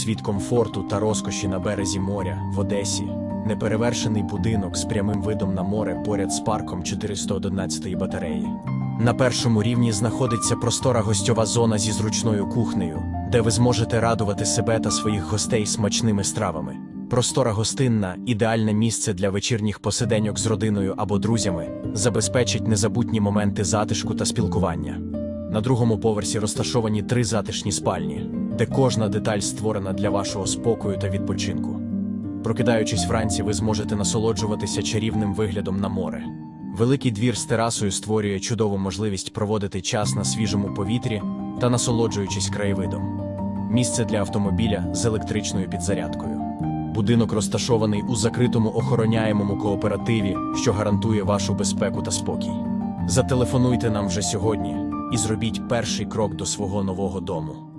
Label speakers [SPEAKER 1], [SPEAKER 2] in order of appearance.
[SPEAKER 1] світ комфорту та розкоші на березі моря в Одесі. Неперевершений будинок з прямим видом на море поряд з парком 411 батареї. На першому рівні знаходиться простора гостьова зона зі зручною кухнею, де ви зможете радувати себе та своїх гостей смачними стравами. Простора гостинна ідеальне місце для вечірніх посиденьок з родиною або друзями, забезпечить незабутні моменти затишку та спілкування. На другому поверсі розташовані три затишні спальні, де кожна деталь створена для вашого спокою та відпочинку. Прокидаючись вранці, ви зможете насолоджуватися чарівним виглядом на море. Великий двір з терасою створює чудову можливість проводити час на свіжому повітрі та насолоджуючись краєвидом. Місце для автомобіля з електричною підзарядкою. Будинок розташований у закритому охороняємому кооперативі, що гарантує вашу безпеку та спокій. Зателефонуйте нам вже сьогодні і зробіть перший крок до свого нового дому.